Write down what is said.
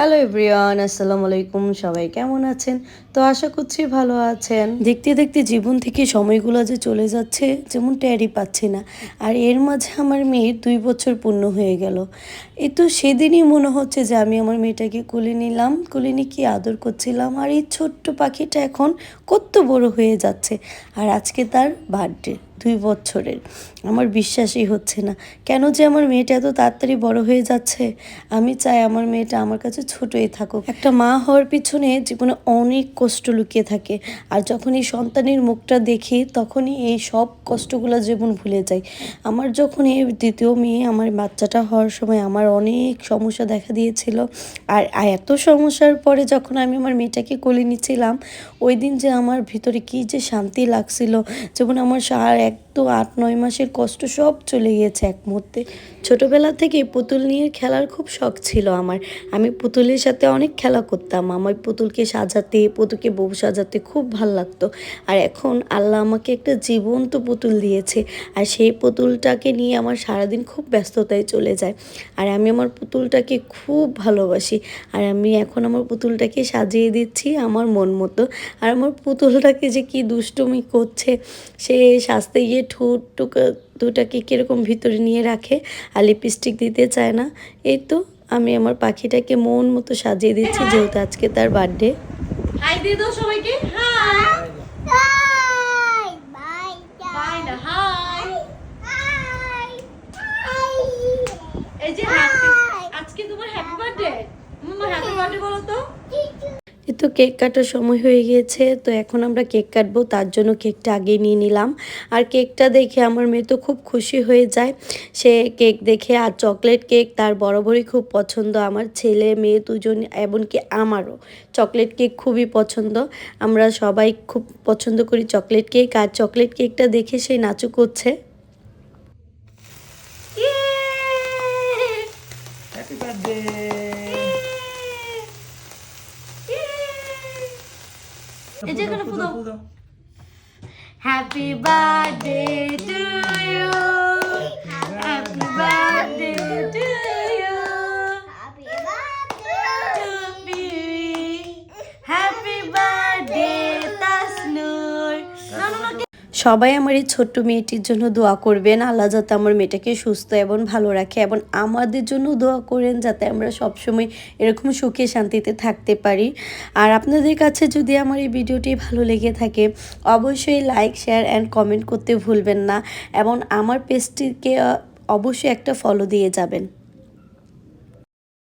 Hello everyone, আসসালামু আলাইকুম। সবাই কেমন আছেন? তো আশা করছি ভালো আছেন। দেখতে দেখতে জীবন থেকে সময়গুলো যে চলে যাচ্ছে, যেমন ট্যারি পাচ্ছি না। আর এর মাঝে আমার মেয়ের দুই বছর পূর্ণ হয়ে গেল। এই তো সেদিনই মনে হচ্ছে যে আমি আমার মেয়েটাকে কোলে নিলাম, কোলে নিয়ে কি আদর করছিলাম। আর এই ছোট্ট পাখিটা এখন কত বড় হয়ে যাচ্ছে। আর আজকে তার বার্থডে দুই বছরের। আমার বিশ্বাসই হচ্ছে না। কেন যে আমার মেয়েটা এত তাড়াতাড়ি বড় হয়ে যাচ্ছে? আমি চাই আমার মেয়েটা আমার কাছে ছোটই থাকুক। একটা মা হওয়ার পিছনে জীবনে অনেক কষ্ট লুকিয়ে থাকে। আর যখন এই সন্তানের মুখটা দেখি, তখনই এই সব কষ্টগুলো জীবন ভুলে যাই। আমার যখন এই দ্বিতীয় মেয়ে, আমার বাচ্চাটা হওয়ার সময় আমার অনেক সমস্যা দেখা দিয়েছিল। আর এত সমস্যার পরে যখন আমি আমার মেয়েটাকে কোলে নিচ্ছিলাম, ওই দিন যে আমার ভিতরে কি যে শান্তি লাগছিল, যেমন আমার সার এক তো আট, নয় মাসের কষ্ট সব চলে গিয়েছে এক মুহূর্তে। ছোটোবেলা থেকে পুতুল নিয়ে খেলার খুব শখ ছিল আমার। আমি পুতুলের সাথে অনেক খেলা করতাম। আমার পুতুলকে সাজাতে, পুতুলকে বউ সাজাতে খুব ভালো লাগতো। আর এখন আল্লাহ আমাকে একটা জীবন্ত পুতুল দিয়েছে। আর সেই পুতুলটাকে নিয়ে আমার সারাদিন খুব ব্যস্ততায় চলে যায়। আর আমি আমার পুতুলটাকে খুব ভালোবাসি। আর আমি এখন আমার পুতুলটাকে সাজিয়ে দিচ্ছি আমার মন মতো। আর আমার পুতুলটাকে যে কি দুষ্টুমি করছে, সে সাজতে গিয়ে ঠোঁট টুকা দুটাকে কীরকম ভিতরে নিয়ে রাখে আর লিপস্টিক দিতে চায় না। এই তো আমি আমার পাখিটাকে মন মতো সাজিয়ে দিচ্ছি যেহেতু আজকে তার বার্থডে হাই দিয়ে দাও সবাইকে। Hi Bye. Bye. বাই না হাই Bye. এই যে আজকে তোমার হ্যাপি বার্থডে হ্যাপি বার্থডে বলো তো। তো কেক কাটার সময় হয়ে গিয়েছে, তো এখন আমরা কেক কাটবো, তার জন্য কেকটা আগে নিয়ে নিলাম। আর কেকটা দেখে আমার মেয়ে তো খুব খুশি হয়ে যায়। সে কেক দেখে, আর চকলেট কেক তার বরাবরই খুব পছন্দ। আমার ছেলে, মেয়ে দুজন এমনকি আমারও চকলেট কেক খুবই পছন্দ। আমরা সবাই খুব পছন্দ করি চকলেট কেক, আর চকলেট কেকটা দেখে সে নাচু করছে হ্যাপি বার্থডে এই যে এখানে ফুদাও হ্যাপি বার্থডে টু ইউ সবাই আমার এই ছোট্ট মেয়েটির জন্য দোয়া করবেন। আল্লাহ যাতে আমার মেয়েটাকে সুস্থ এবং ভালো রাখে এবং আমাদের জন্য দোয়া করেন যাতে আমরা সবসময় এরকম সুখে শান্তিতে থাকতে পারি। আর আপনাদের কাছে যদি আমার এই ভিডিওটি ভালো লেগে থাকে, অবশ্যই লাইক, শেয়ার অ্যান্ড কমেন্ট করতে ভুলবেন না এবং আমার পেজটিকে অবশ্যই একটা ফলো দিয়ে যাবেন।